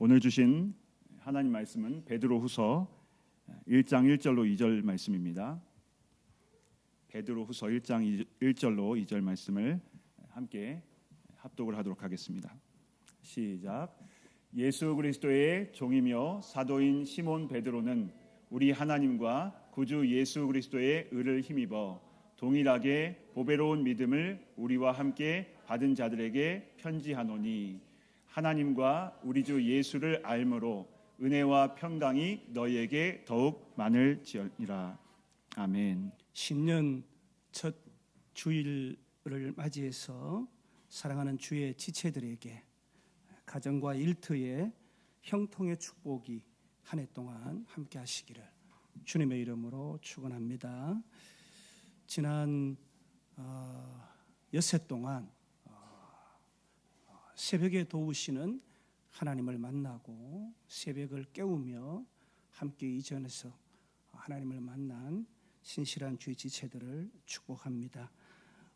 오늘 주신 하나님 말씀은 베드로후서 1장 1절로 2절 말씀입니다. 베드로후서 1장 1절로 2절 말씀을 함께 합독을 하도록 하겠습니다. 시작. 예수 그리스도의 종이며 사도인 시몬 베드로는 우리 하나님과 구주 예수 그리스도의 의를 힘입어 동일하게 보배로운 믿음을 우리와 함께 받은 자들에게 편지하노니 하나님과 우리 주 예수를 알므로 은혜와 평강이 너희에게 더욱 많을지어니라. 아멘. 신년 첫 주일을 맞이해서 사랑하는 주의 지체들에게 가정과 일터에 형통의 축복이 한 해 동안 함께 하시기를 주님의 이름으로 축원합니다. 지난 어, 여섯 동안 어, 새벽에 도우시는 하나님을 만나고 새벽을 깨우며 함께 이전해서 하나님을 만난 신실한 주의 지체들을 축복합니다.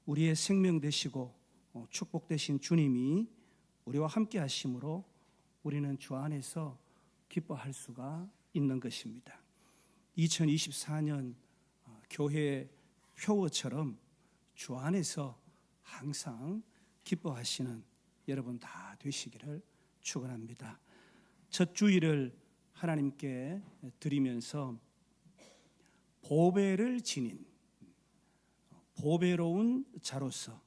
우리의 생명 되시고 어, 축복 되신 주님이 우리와 함께 하심으로 우리는 주 안에서 기뻐할 수가 있는 것입니다. 2024년 어, 교회 표어처럼 주 안에서 항상 기뻐하시는 여러분 다 되시기를 축원합니다. 첫 주일을 하나님께 드리면서 보배를 지닌 보배로운 자로서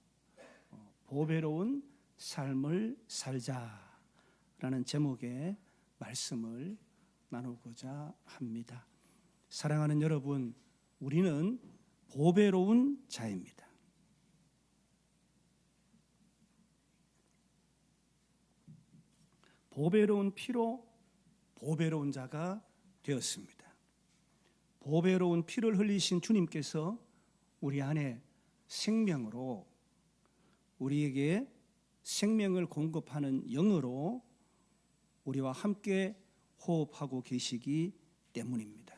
보배로운 삶을 살자라는 제목의 말씀을 나누고자 합니다. 사랑하는 여러분, 우리는 보배로운 자입니다. 보배로운 피로 보배로운 자가 되었습니다. 보배로운 피를 흘리신 주님께서 우리 안에 생명으로 우리에게 생명을 공급하는 영으로 우리와 함께 호흡하고 계시기 때문입니다.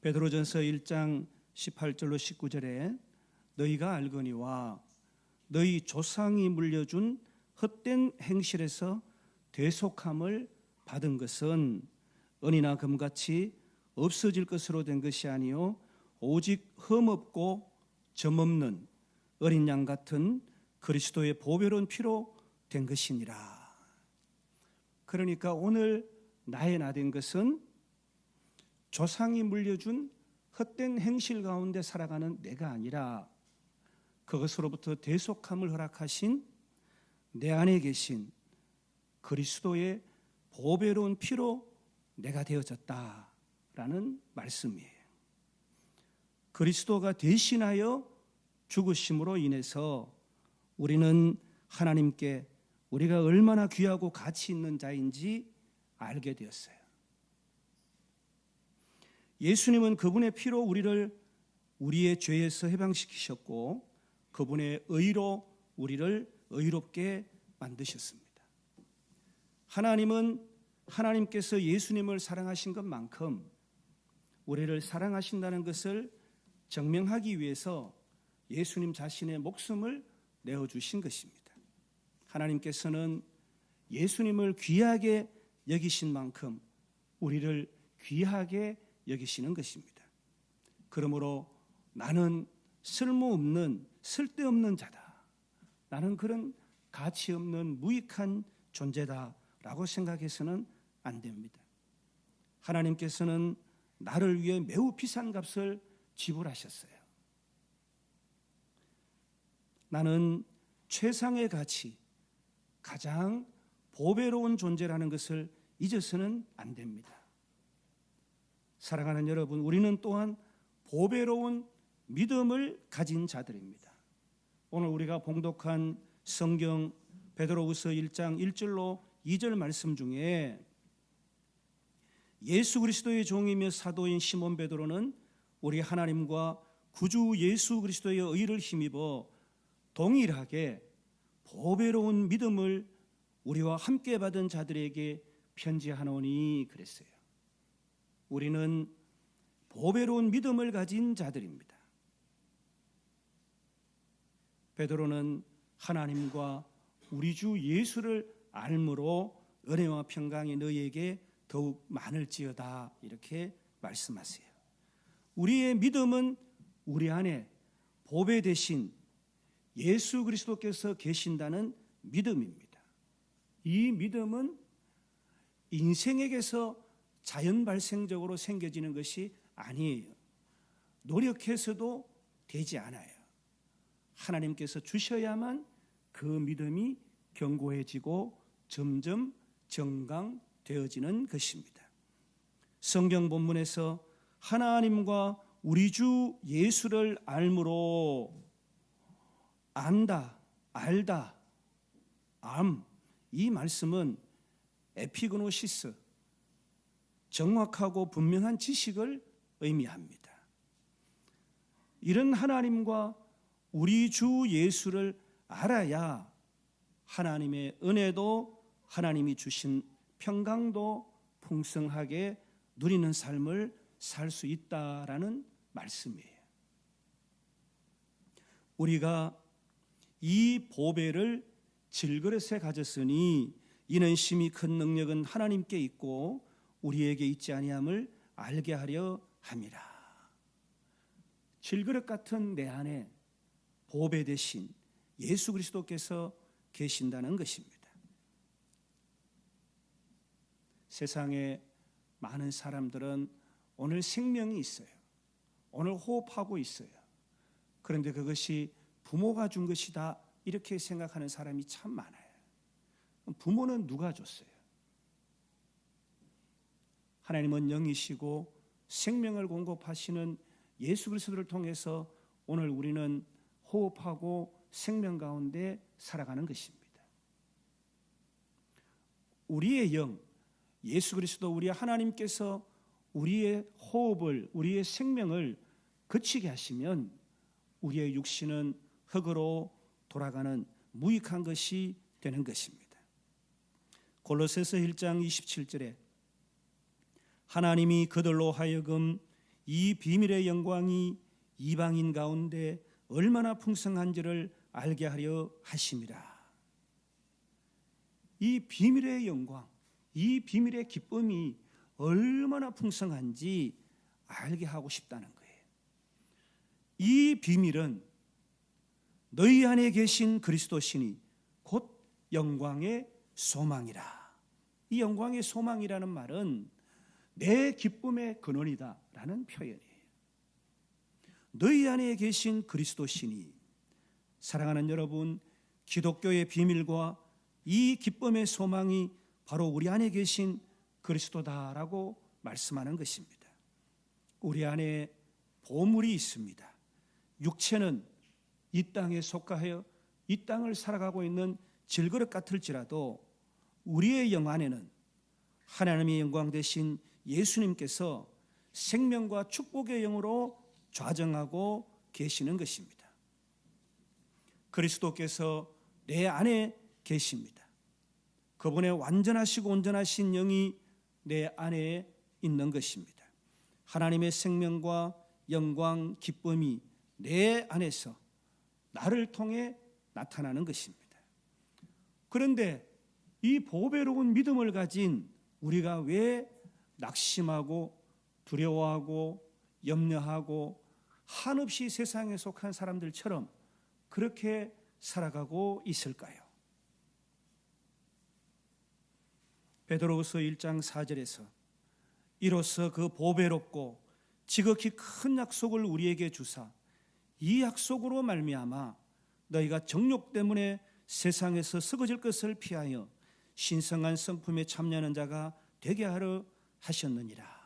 베드로전서 1장 18절로 19절에 너희가 알거니와 너희 조상이 물려준 헛된 행실에서 대속함을 받은 것은 은이나 금같이 없어질 것으로 된 것이 아니요 오직 흠없고 점없는 어린 양 같은 그리스도의 보배로운 피로 된 것이니라. 그러니까 오늘 나의 나 된 것은 조상이 물려준 헛된 행실 가운데 살아가는 내가 아니라 그것으로부터 대속함을 허락하신 내 안에 계신 그리스도의 보배로운 피로 내가 되어졌다라는 말씀이에요. 그리스도가 대신하여 죽으심으로 인해서 우리는 하나님께 우리가 얼마나 귀하고 가치 있는 자인지 알게 되었어요. 예수님은 그분의 피로 우리를 우리의 죄에서 해방시키셨고 그분의 의로 우리를 의롭게 만드셨습니다. 하나님은 하나님께서 예수님을 사랑하신 것만큼 우리를 사랑하신다는 것을 증명하기 위해서 예수님 자신의 목숨을 내어 주신 것입니다. 하나님께서는 예수님을 귀하게 여기신 만큼 우리를 귀하게 여기시는 것입니다. 그러므로 나는 쓸모없는 쓸데없는 자다. 나는 그런 가치 없는 무익한 존재다라고 생각해서는 안 됩니다. 하나님께서는 나를 위해 매우 비싼 값을 지불하셨어요. 나는 최상의 가치, 가장 보배로운 존재라는 것을 잊어서는 안 됩니다. 사랑하는 여러분, 우리는 또한 보배로운 믿음을 가진 자들입니다. 오늘 우리가 봉독한 성경 베드로후서 1장 1절로 2절 말씀 중에 예수 그리스도의 종이며 사도인 시몬 베드로는 우리 하나님과 구주 예수 그리스도의 의를 힘입어 동일하게 보배로운 믿음을 우리와 함께 받은 자들에게 편지하노니 그랬어요. 우리는 보배로운 믿음을 가진 자들입니다. 베드로는 하나님과 우리 주 예수를 알므로 은혜와 평강이 너희에게 더욱 많을지어다 이렇게 말씀하세요. 우리의 믿음은 우리 안에 보배 대신 예수 그리스도께서 계신다는 믿음입니다. 이 믿음은 인생에게서 자연 발생적으로 생겨지는 것이 아니에요. 노력해서도 되지 않아요. 하나님께서 주셔야만 그 믿음이 견고해지고 점점 정강되어지는 것입니다. 성경 본문에서 하나님과 우리 주 예수를 알므로 안다, 알다, 암. 이 말씀은 에피그노시스, 정확하고 분명한 지식을 의미합니다. 이런 하나님과 우리 주 예수를 알아야 하나님의 은혜도 하나님이 주신 평강도 풍성하게 누리는 삶을 살 수 있다라는 말씀이에요. 우리가 이 보배를 질그릇에 가졌으니 이는 심히 큰 능력은 하나님께 있고 우리에게 있지 아니함을 알게 하려 함이라. 질그릇 같은 내 안에 보배 대신 예수 그리스도께서 계신다는 것입니다. 세상에 많은 사람들은 오늘 생명이 있어요. 오늘 호흡하고 있어요. 그런데 그것이 부모가 준 것이다 이렇게 생각하는 사람이 참 많아요. 부모는 누가 줬어요? 하나님은 영이시고 생명을 공급하시는 예수 그리스도를 통해서 오늘 우리는 호흡하고 생명 가운데 살아가는 것입니다. 우리의 영, 예수 그리스도 우리 하나님께서 우리의 호흡을, 우리의 생명을 그치게 하시면 우리의 육신은 흙으로 돌아가는 무익한 것이 되는 것입니다. 골로새서 1장 27절에 하나님이 그들로 하여금 이 비밀의 영광이 이방인 가운데 얼마나 풍성한지를 알게 하려 하심이라. 이 비밀의 영광, 이 비밀의 기쁨이 얼마나 풍성한지 알게 하고 싶다는 거예요. 이 비밀은 너희 안에 계신 그리스도시니 곧 영광의 소망이라. 이 영광의 소망이라는 말은 내 기쁨의 근원이다라는 표현이에요. 너희 안에 계신 그리스도시니 사랑하는 여러분 기독교의 비밀과 이 기쁨의 소망이 바로 우리 안에 계신 그리스도다라고 말씀하는 것입니다. 우리 안에 보물이 있습니다. 육체는 이 땅에 속하여 이 땅을 살아가고 있는 질그릇 같을지라도 우리의 영 안에는 하나님의 영광 대신 예수님께서 생명과 축복의 영으로 좌정하고 계시는 것입니다. 그리스도께서 내 안에 계십니다. 그분의 완전하시고 온전하신 영이 내 안에 있는 것입니다. 하나님의 생명과 영광, 기쁨이 내 안에서 나를 통해 나타나는 것입니다. 그런데 이 보배로운 믿음을 가진 우리가 왜 낙심하고 두려워하고 염려하고 한없이 세상에 속한 사람들처럼 그렇게 살아가고 있을까요? 베드로후서 1장 4절에서 이로써 그 보배롭고 지극히 큰 약속을 우리에게 주사 이 약속으로 말미암아 너희가 정욕 때문에 세상에서 썩어질 것을 피하여 신성한 성품에 참여하는 자가 되게 하려 하셨느니라.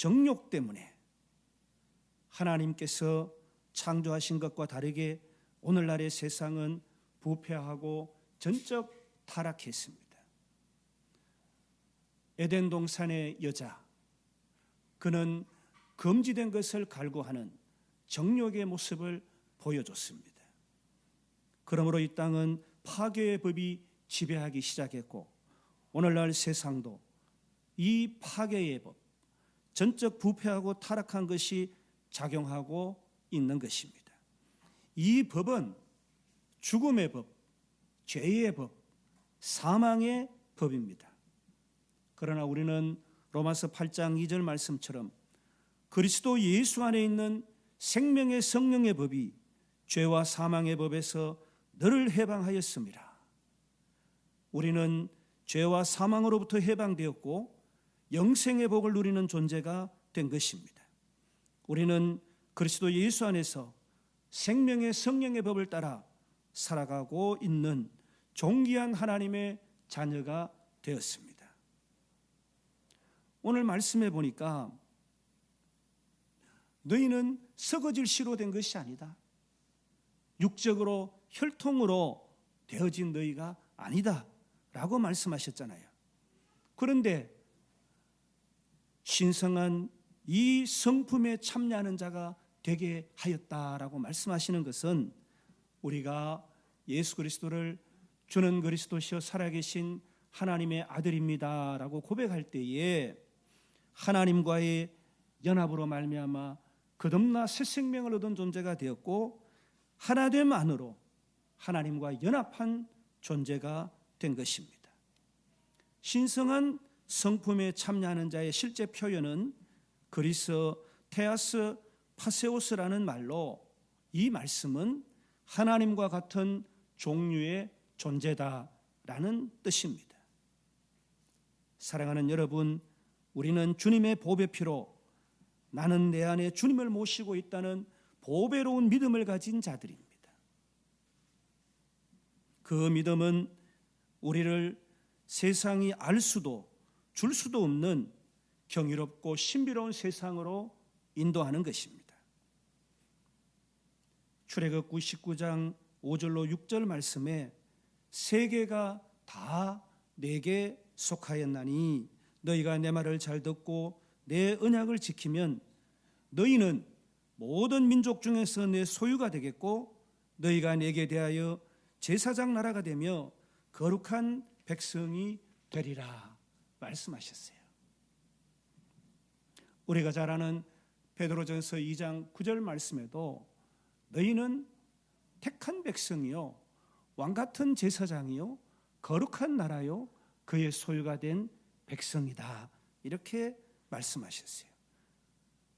정욕 때문에 하나님께서 창조하신 것과 다르게 오늘날의 세상은 부패하고 전적 타락했습니다. 에덴 동산의 여자 그는 금지된 것을 갈구하는 정욕의 모습을 보여줬습니다. 그러므로 이 땅은 파괴의 법이 지배하기 시작했고 오늘날 세상도 이 파괴의 법, 전적 부패하고 타락한 것이 작용하고 있는 것입니다. 이 법은 죽음의 법, 죄의 법, 사망의 법입니다. 그러나 우리는 로마서 8장 2절 말씀처럼 그리스도 예수 안에 있는 생명의 성령의 법이 죄와 사망의 법에서 너를 해방하였습니다. 우리는 죄와 사망으로부터 해방되었고 영생의 복을 누리는 존재가 된 것입니다. 우리는 그리스도 예수 안에서 생명의 성령의 법을 따라 살아가고 있는 존귀한 하나님의 자녀가 되었습니다. 오늘 말씀해 보니까 너희는 썩어질 씨로 된 것이 아니다. 육적으로 혈통으로 되어진 너희가 아니다. 라고 말씀하셨잖아요. 그런데 신성한 이 성품에 참여하는 자가 되게 하였다라고 말씀하시는 것은 우리가 예수 그리스도를 주는 그리스도시여 살아계신 하나님의 아들입니다라고 고백할 때에 하나님과의 연합으로 말미암아 거듭나 새 생명을 얻은 존재가 되었고 하나됨 안으로 하나님과 연합한 존재가 된 것입니다. 신성한 성품에 참여하는 자의 실제 표현은 그리스 테아스 파세오스라는 말로 이 말씀은 하나님과 같은 종류의 존재다라는 뜻입니다. 사랑하는 여러분, 우리는 주님의 보배 피로 나는 내 안에 주님을 모시고 있다는 보배로운 믿음을 가진 자들입니다. 그 믿음은 우리를 세상이 알 수도 줄 수도 없는 경이롭고 신비로운 세상으로 인도하는 것입니다. 출애굽 99장 5절로 6절 말씀에 세계가 다 내게 속하였나니 너희가 내 말을 잘 듣고 내 언약을 지키면 너희는 모든 민족 중에서 내 소유가 되겠고 너희가 내게 대하여 제사장 나라가 되며 거룩한 백성이 되리라 말씀하셨어요. 우리가 잘 아는 베드로전서 2장 9절 말씀에도 너희는 택한 백성이요 왕 같은 제사장이요 거룩한 나라요 그의 소유가 된 백성이다 이렇게 말씀하셨어요.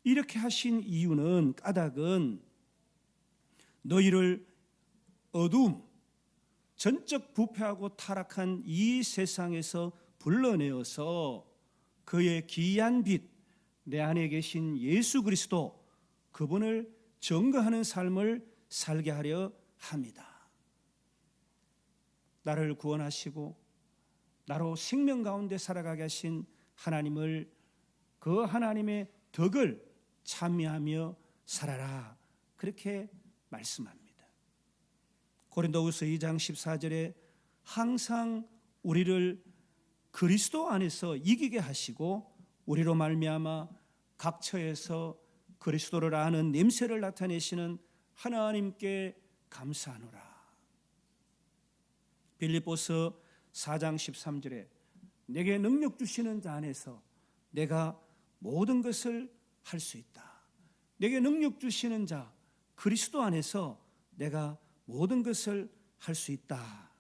이렇게 하신 이유는 까닭은 너희를 어둠 전적 부패하고 타락한 이 세상에서 불러내어서 그의 귀한 빛 내 안에 계신 예수 그리스도 그분을 증거하는 삶을 살게 하려 합니다. 나를 구원하시고 나로 생명 가운데 살아가게 하신 하나님을 그 하나님의 덕을 참여하며 살아라. 그렇게 말씀합니다. 고린도후서 2장 14절에 항상 우리를 그리스도 안에서 이기게 하시고 우리로 말미암아 각처에서 그리스도를 아는 냄새를 나타내시는 하나님께 감사하노라. 빌립보서 4장 13절에 내게 능력 주시는 자 안에서 내가 모든 것을 할 수 있다. 내게 능력 주시는 자 그리스도 안에서 내가 모든 것을 할 수 있다.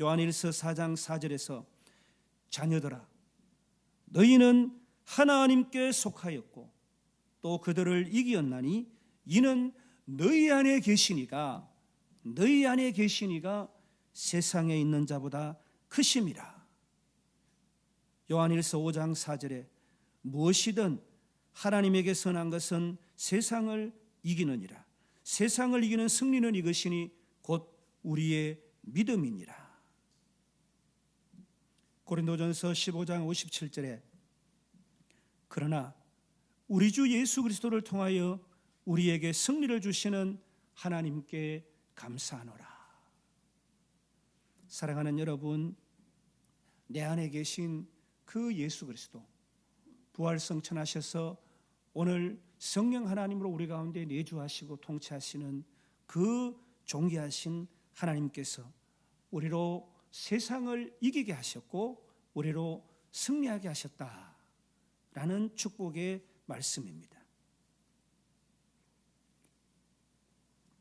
요한일서 4장 4절에서 자녀들아 너희는 하나님께 속하였고 또 그들을 이기었나니 이는 너희 안에 계시니가 너희 안에 계시니가 세상에 있는 자보다 크심이라. 요한일서 5장 4절에 무엇이든 하나님에게 선한 것은 세상을 이기느니라. 세상을 이기는 승리는 이것이니 곧 우리의 믿음이니라. 고린도전서 15장 57절에 그러나 우리 주 예수 그리스도를 통하여 우리에게 승리를 주시는 하나님께 감사하노라. 사랑하는 여러분, 내 안에 계신 그 예수 그리스도 부활성천하셔서 오늘 성령 하나님으로 우리 가운데 내주하시고 통치하시는 그 존귀하신 하나님께서 우리로 세상을 이기게 하셨고 우리로 승리하게 하셨다라는 축복의 말씀입니다.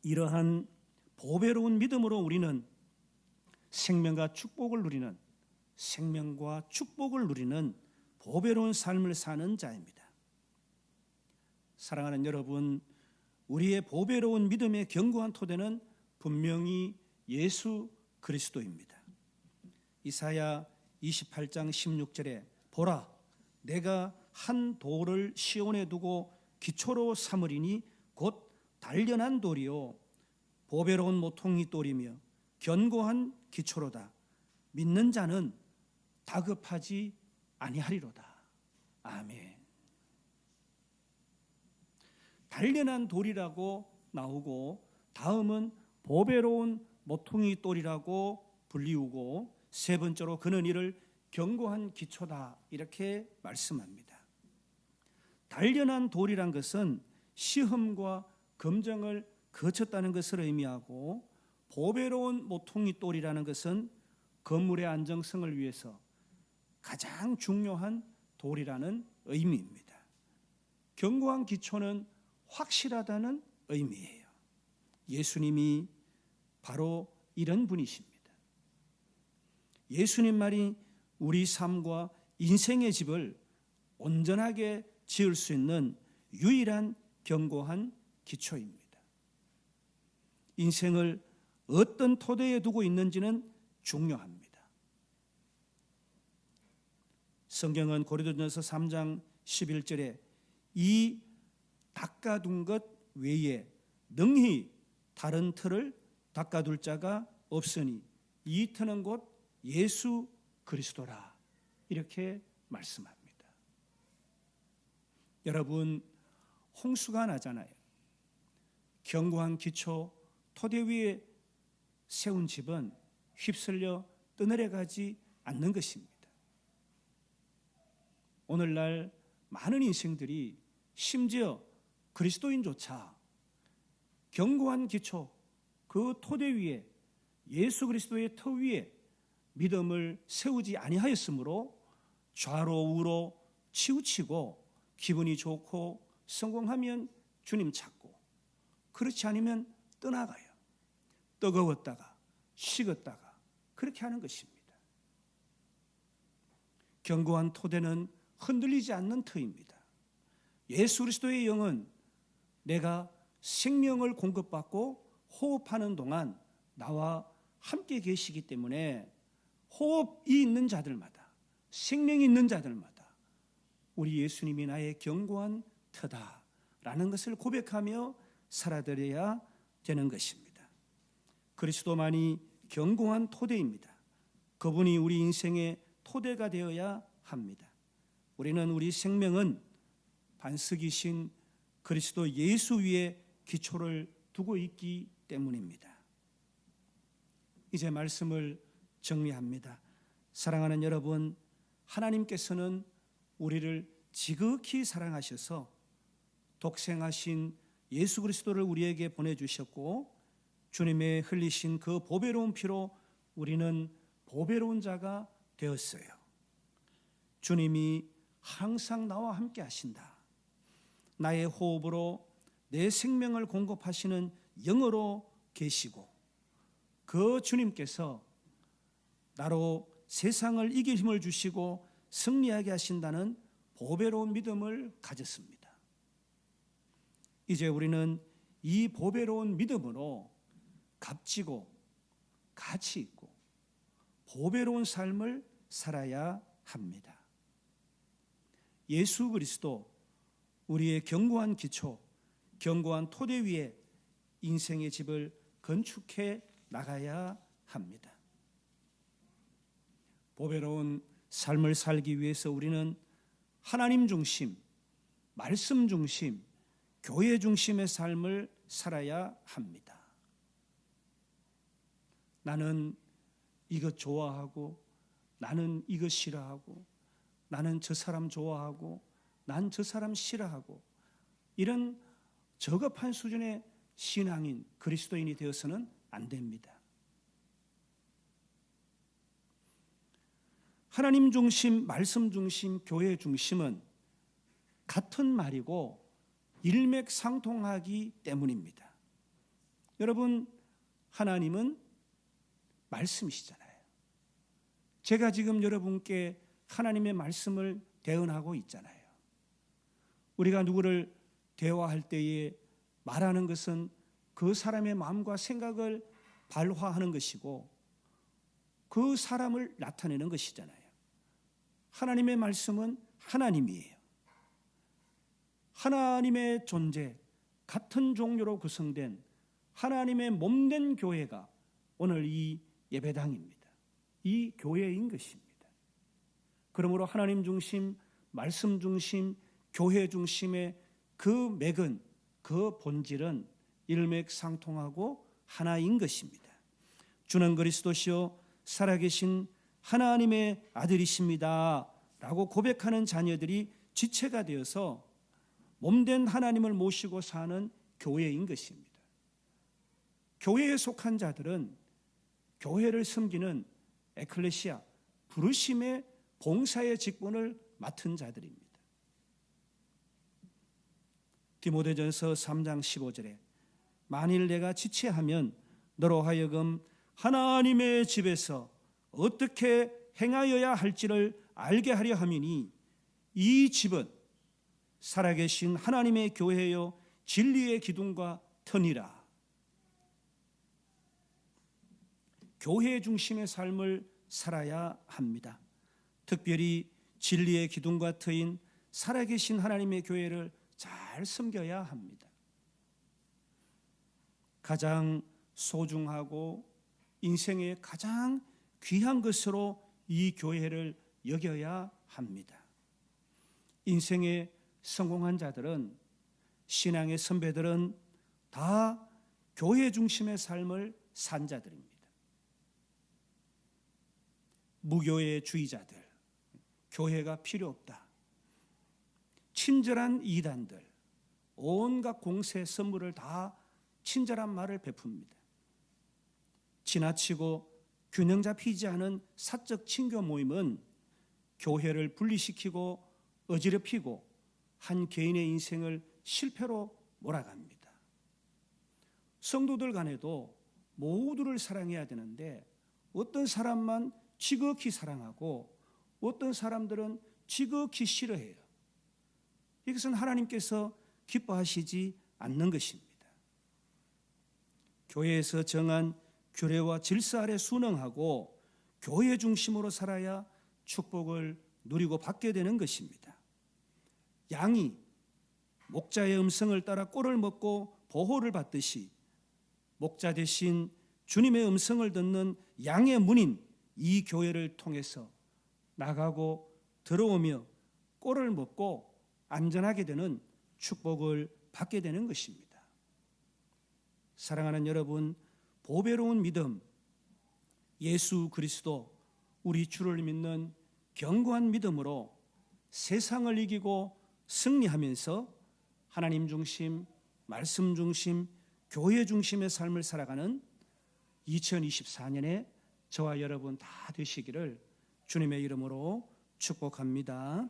이러한 보배로운 믿음으로 우리는 생명과 축복을 누리는 생명과 축복을 누리는 보배로운 삶을 사는 자입니다. 사랑하는 여러분, 우리의 보배로운 믿음의 견고한 토대는 분명히 예수 그리스도입니다. 이사야 28장 16절에 보라 내가 한 돌을 시온에 두고 기초로 삼으리니 곧 단련한 돌이요. 보배로운 모퉁이 돌이며 견고한 기초로다. 믿는 자는 다급하지 아니하리로다. 아멘. 단련한 돌이라고 나오고 다음은 보배로운 모퉁이 돌이라고 불리우고 세 번째로 그는 이를 견고한 기초다 이렇게 말씀합니다. 단련한 돌이란 것은 시험과 검정을 거쳤다는 것을 의미하고 보배로운 모퉁이 돌이라는 것은 건물의 안정성을 위해서 가장 중요한 돌이라는 의미입니다. 견고한 기초는 확실하다는 의미예요. 예수님이 바로 이런 분이십니다. 예수님 말이 우리 삶과 인생의 집을 온전하게 지을 수 있는 유일한 견고한 기초입니다. 인생을 어떤 토대에 두고 있는지는 중요합니다. 성경은 고린도전서 3장 11절에 이 닦아둔 것 외에 능히 다른 틀을 닦아둘 자가 없으니 이 터는 곧 예수 그리스도라 이렇게 말씀합니다. 여러분 홍수가 나잖아요. 견고한 기초 토대 위에 세운 집은 휩쓸려 떠내려 가지 않는 것입니다. 오늘날 많은 인생들이 심지어 그리스도인조차 견고한 기초 그 토대 위에 예수 그리스도의 터 위에 믿음을 세우지 아니하였으므로 좌로 우로 치우치고 기분이 좋고 성공하면 주님 찾고 그렇지 않으면 떠나가요. 뜨거웠다가 식었다가 그렇게 하는 것입니다. 견고한 토대는 흔들리지 않는 터입니다. 예수 그리스도의 영은 내가 생명을 공급받고 호흡하는 동안 나와 함께 계시기 때문에 호흡이 있는 자들마다 생명이 있는 자들마다 우리 예수님이 나의 견고한 터다라는 것을 고백하며 살아들여야 되는 것입니다. 그리스도만이 견고한 토대입니다. 그분이 우리 인생의 토대가 되어야 합니다. 우리는 우리 생명은 반석이신 그리스도 예수 위에 기초를 두고 있기 때문입니다. 이제 말씀을 정리합니다. 사랑하는 여러분, 하나님께서는 우리를 지극히 사랑하셔서 독생하신 예수 그리스도를 우리에게 보내주셨고 주님의 흘리신 그 보배로운 피로 우리는 보배로운 자가 되었어요. 주님이 항상 나와 함께 하신다. 나의 호흡으로 내 생명을 공급하시는 영으로 계시고 그 주님께서 나로 세상을 이길 힘을 주시고 승리하게 하신다는 보배로운 믿음을 가졌습니다. 이제 우리는 이 보배로운 믿음으로 값지고 가치 있고 보배로운 삶을 살아야 합니다. 예수 그리스도 우리의 견고한 기초, 견고한 토대 위에 인생의 집을 건축해 나가야 합니다. 보배로운 삶을 살기 위해서 우리는 하나님 중심, 말씀 중심, 교회 중심의 삶을 살아야 합니다. 나는 이것 좋아하고 나는 이것 싫어하고 나는 저 사람 좋아하고 난 저 사람 싫어하고 이런 저급한 수준의 신앙인 그리스도인이 되어서는 안 됩니다. 하나님 중심, 말씀 중심, 교회 중심은 같은 말이고 일맥상통하기 때문입니다. 여러분 하나님은 말씀이시잖아요. 제가 지금 여러분께 하나님의 말씀을 대언하고 있잖아요. 우리가 누구를 대화할 때에 말하는 것은 그 사람의 마음과 생각을 발화하는 것이고 그 사람을 나타내는 것이잖아요. 하나님의 말씀은 하나님이에요. 하나님의 존재, 같은 종류로 구성된 하나님의 몸된 교회가 오늘 이 예배당입니다. 이 교회인 것입니다. 그러므로 하나님 중심, 말씀 중심, 교회 중심의 그 맥은 그 본질은 일맥상통하고 하나인 것입니다. 주는 그리스도시요 살아계신 하나님의 아들이십니다 라고 고백하는 자녀들이 지체가 되어서 몸된 하나님을 모시고 사는 교회인 것입니다. 교회에 속한 자들은 교회를 섬기는 에클레시아 부르심의 봉사의 직분을 맡은 자들입니다. 디모데전서 3장 15절에 만일 내가 지체하면 너로 하여금 하나님의 집에서 어떻게 행하여야 할지를 알게 하려 함이니 이 집은 살아계신 하나님의 교회요 진리의 기둥과 터니라. 교회 중심의 삶을 살아야 합니다. 특별히 진리의 기둥과 터인 살아계신 하나님의 교회를 잘 섬겨야 합니다. 가장 소중하고 인생의 가장 귀한 것으로 이 교회를 여겨야 합니다. 인생의 성공한 자들은 신앙의 선배들은 다 교회 중심의 삶을 산 자들입니다. 무교의 주의자들, 교회가 필요 없다. 친절한 이단들, 온갖 공세 선물을 다 친절한 말을 베풉니다. 지나치고 균형 잡히지 않은 사적 친교 모임은 교회를 분리시키고 어지럽히고 한 개인의 인생을 실패로 몰아갑니다. 성도들 간에도 모두를 사랑해야 되는데 어떤 사람만 지극히 사랑하고 어떤 사람들은 지극히 싫어해요. 이것은 하나님께서 기뻐하시지 않는 것입니다. 교회에서 정한 규례와 질서 아래 순응하고 교회 중심으로 살아야 축복을 누리고 받게 되는 것입니다. 양이 목자의 음성을 따라 꼴을 먹고 보호를 받듯이 목자 대신 주님의 음성을 듣는 양의 문인 이 교회를 통해서 나가고 들어오며 꼴을 먹고 안전하게 되는 축복을 받게 되는 것입니다. 사랑하는 여러분, 보배로운 믿음, 예수 그리스도, 우리 주를 믿는 견고한 믿음으로 세상을 이기고 승리하면서 하나님 중심, 말씀 중심, 교회 중심의 삶을 살아가는 2024년에 저와 여러분 다 되시기를 주님의 이름으로 축복합니다.